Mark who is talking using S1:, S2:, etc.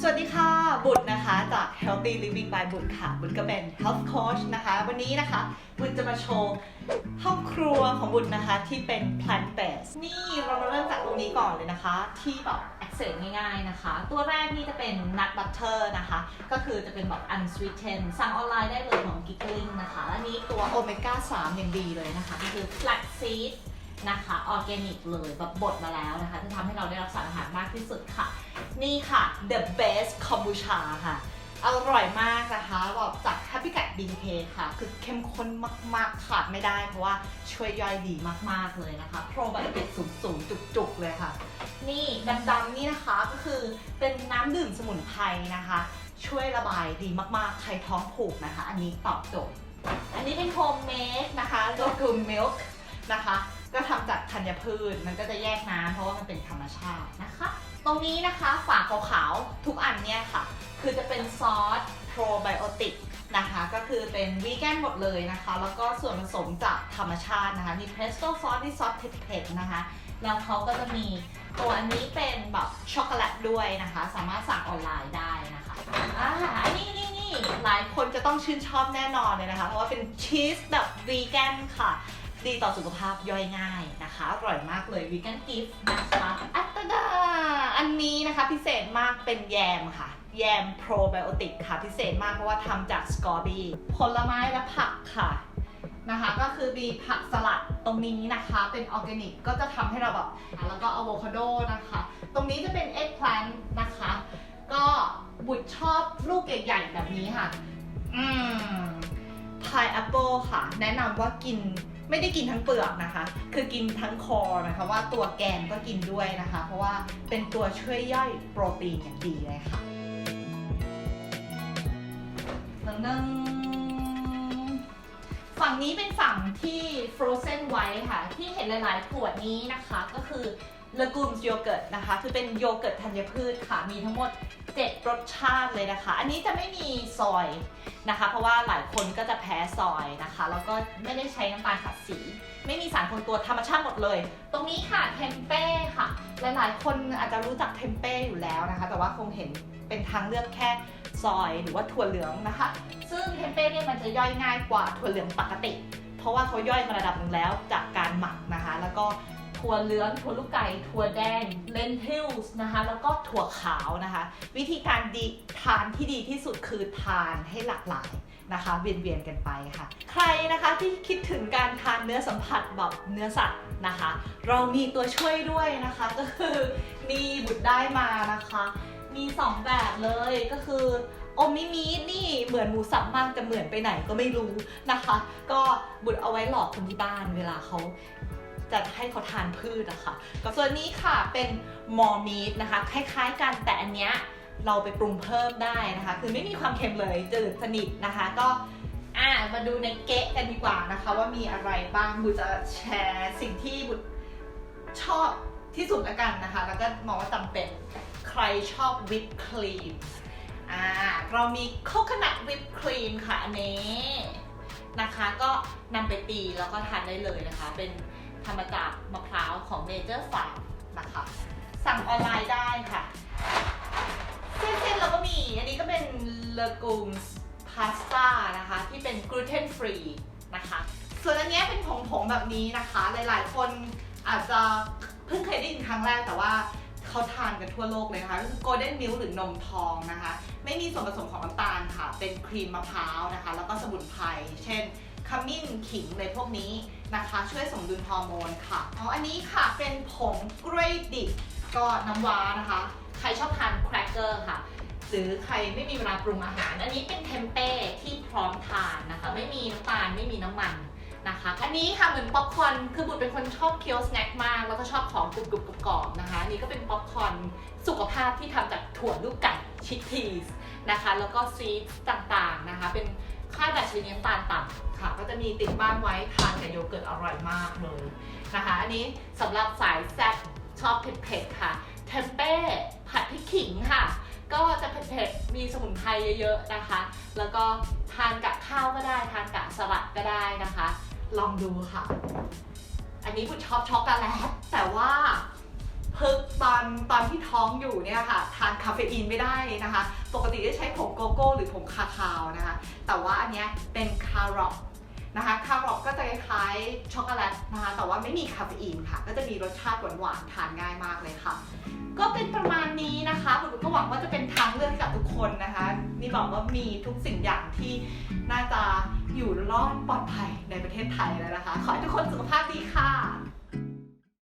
S1: สวัสดีค่ะบุตรนะคะจาก Healthy Living by บุตรค่ะ บุตรก็เป็น Health Coach นะคะ วันนี้นะคะ บุตรจะมาโชว์ห้องครัวของบุตรนะคะที่เป็น plant based นี่เรามาเริ่มจากตรงนี้ก่อนเลยนะคะ ที่แบบ access ง่ายๆนะคะ ตัวแรกนี่จะเป็น nut butter นะคะ ก็คือจะเป็นแบบ unsweetened สั่งออนไลน์ได้เลยของ Giggling นะคะและนี้ตัว omega 3 อย่างดีเลยนะคะ ก็คือ flax seed นะคะออร์แกนิกเลยแบบบดมาแล้วนะคะจะทำให้เราได้รับสารอาหารมากที่สุดค่ะ นี่ค่ะ the best kombucha ค่ะ อร่อยมากนะคะแบบจาก Happy Cat BK ค่ะ คือเข้มข้นมากๆ ขาดไม่ได้ เพราะว่าช่วยย่อยดีมากๆเลยนะคะโปรไบโอติกสูงๆ จุกๆ เลยค่ะ นี่ดำๆนี่นะคะก็คือเป็นน้ำดื่มสมุนไพรนะคะ ช่วยระบายดีมากๆ ใครท้องผูกนะคะ อันนี้ตอบโจทย์ อันนี้เป็นโฮมเมดนะคะโลกูมิลค์นะคะ ทำจากธัญพืชมันก็จะแยกน้ำเพราะว่ามันเป็นธรรมชาตินะคะ ตรงนี้นะคะฝาขาวๆทุกอันเนี่ยค่ะ คือจะเป็นซอสโปรไบโอติกนะคะก็คือเป็นวีแกนหมดเลยนะคะ แล้วก็ส่วนผสมจากธรรมชาตินะคะ มีเพรสโต้ซอสที่ซอสเผ็ดๆนะคะ แล้วเขาก็จะมีตัวอันนี้เป็นแบบช็อกโกแลตด้วยนะคะ สามารถสั่งออนไลน์ได้นะคะอ่าอันนี้นี่นี่หลายคนจะต้องชื่นชอบแน่นอนเลยนะคะ เพราะว่าเป็นชีสแบบวีแกนค่ะ ดีต่อสุขภาพย่อยง่ายนะคะ อร่อยมากเลยวีแกนกิฟต์นะคะอัตดาอันนี้นะคะพิเศษมากเป็นแยมค่ะ แยมโปรไบโอติกค่ะ พิเศษมากเพราะว่าทำจากสกอร์บีผลไม้และผักค่ะนะคะก็คือมีผักสลัดตรงนี้นะคะเป็นออร์แกนิกก็จะทำให้เราแบบแล้วก็อะโวคาโดนะคะ ตรงนี้จะเป็นเอ็กแพลนนะคะ ก็บุตรชอบลูกใหญ่ๆแบบนี้ค่ะ อืม พายแอปเปิลค่ะ แนะนำว่ากินไม่ได้กินทั้งเปลือกนะคะ คือกินทั้งคอนะคะว่าตัวแกนก็กินด้วยนะคะ เพราะว่าเป็นตัวช่วยย่อยโปรตีนอย่างดีเลยค่ะนึงๆฝั่งนี้เป็นฝั่งที่ frozen ไว้ค่ะ ที่เห็นหลายๆขวดนี้นะคะ ก็คือ Legumes Yogurt นะคะ คือเป็นโยเกิร์ตธัญพืชค่ะ มีทั้งหมด 7 รสชาติเลยนะคะ อันนี้จะไม่มีซอยนะคะ เพราะว่าหลายคนก็จะแพ้ซอยนะคะ แล้วก็ไม่ได้ใช้น้ำตาลขัดสี ไม่มีสารคงตัวธรรมชาติหมดเลย ตรงนี้ค่ะเทมเป้ค่ะหลายๆ คนอาจจะรู้จักเทมเป้อยู่แล้วนะคะ แต่ว่าคงเห็นเป็นทางเลือกแค่ซอยหรือว่าถั่วเหลืองนะคะ ซึ่งเทมเป้เนี่ยมันจะย่อยง่ายกว่าถั่วเหลืองปกติ เพราะว่าเขาย่อยมาระดับหนึ่งแล้วจากการหมักนะคะ แล้วก็ ถั่วเหลืองถั่วลูกไก่ถั่วแดงเลนทิลส์นะคะ แล้วก็ถั่วขาวนะคะ วิธีการดีทานที่ดีที่สุดคือทานให้หลากหลายนะคะ เวียนๆกันไปค่ะ ใครนะคะที่คิดถึงการทานเนื้อสัมผัสแบบเนื้อสัตว์นะคะ เรามีตัวช่วยด้วยนะคะก็คือมีบุตรได้มานะคะ มี 2 แบบเลยก็คือโอมิมินี่เหมือนหมูสับมากแต่เหมือนไปไหนก็ไม่รู้นะคะ ก็บุตรเอาไว้หลอกคนที่บ้านเวลาเขา จะให้เขาทานพืชนะคะก็ส่วนนี้ค่ะเป็นมอมีดนะคะ คล้ายๆกันแต่อันเนี้ยเราไปปรุงเพิ่มได้นะคะ คือไม่มีความเค็มเลยจืดสนิทนะคะ ก็อ่ามาดูในเก๊ะกันดีกว่านะคะ ว่ามีอะไรบ้างบุจะแชร์สิ่งที่บุชอบที่สุดละกันนะคะ แล้วก็มองว่าจำเป็นใครชอบวิปครีมอ่าเรามีโคคนัทวิปครีมค่ะอันนี้นะคะ ก็นำไปตีแล้วก็ทานได้เลยนะคะ เป็น ทำมาจากมะพร้าวของ Nature Farm นะคะ สั่งออนไลน์ได้ค่ะ เส้นๆเราก็มี อันนี้ก็เป็น legumes pasta นะคะ ที่เป็น gluten free นะคะ ส่วนอันนี้เป็นผงๆแบบนี้นะคะ หลายๆคนอาจจะเพิ่งเคยได้ยินครั้งแรกแต่ว่าเขาทานกันทั่วโลกเลยนะคะก็คือ golden milk หรือนมทองนะคะ ไม่มีส่วนผสมของน้ำตาลค่ะ เป็นครีมมะพร้าวนะคะ แล้วก็สมุนไพรเช่น ขมิ้นขิงเลยพวกนี้นะคะ ช่วยสมดุลฮอร์โมนค่ะอ๋ออันนี้ค่ะเป็นผงเกรดดิบก็น้ำว้านะคะ ใครชอบทานแครกเกอร์ค่ะหรือใครไม่มีเวลาปรุงอาหาร อันนี้เป็นเทมเป้ที่พร้อมทานนะคะ ไม่มีน้ำตาลไม่มีน้ำมันนะคะอันนี้ค่ะเหมือนป๊อปคอนคือบุตรเป็นคนชอบเคี้ยวสแน็คมาก แล้วก็ชอบของกรุบกรุบกรอบนะคะอันนี้ก็เป็นป๊อปคอนสุขภาพที่ทำจากถั่วลูกไก่ชิคพีสนะคะ แล้วก็ซีดต่างๆนะคะ เป็น ค่าดัชนีน้ำตาลต่ำค่ะ ก็จะมีติดบ้านไว้ทานกับโยเกิร์ตอร่อยมากเลยนะคะ อันนี้สำหรับสายแซ่บชอบเผ็ดๆค่ะ เทมเป้ผัดพริกขิงค่ะ ก็จะเผ็ดๆ มีสมุนไพรเยอะๆนะคะ แล้วก็ทานกับข้าวก็ได้ ทานกับสลัดก็ได้นะคะ ลองดูค่ะ อันนี้บุญชอบช็อกโกแลตแต่ว่าพึก ตอนตอนที่ท้องอยู่เนี่ยค่ะทานคาเฟอีนไม่ได้นะคะ ปกติจะใช้ผงโกโก้หรือผงคาคาวนะคะ แต่ว่าอันเนี้ยเป็นคารอทนะคะคารอทก็จะคล้ายช็อกโกแลตนะคะแต่ว่าไม่มีคาเฟอีนค่ะ ก็จะมีรสชาติหวานๆทานง่ายมากเลยค่ะ ก็เป็นประมาณนี้นะคะคุณก็หวังว่าจะเป็นทางเลือกให้กับทุกคนนะคะนี่บอกว่ามีทุกสิ่งอย่างที่น่าจะอยู่รอดปลอดภัยในประเทศไทยแล้วนะคะ ขอให้ทุกคนสุขภาพดีค่ะ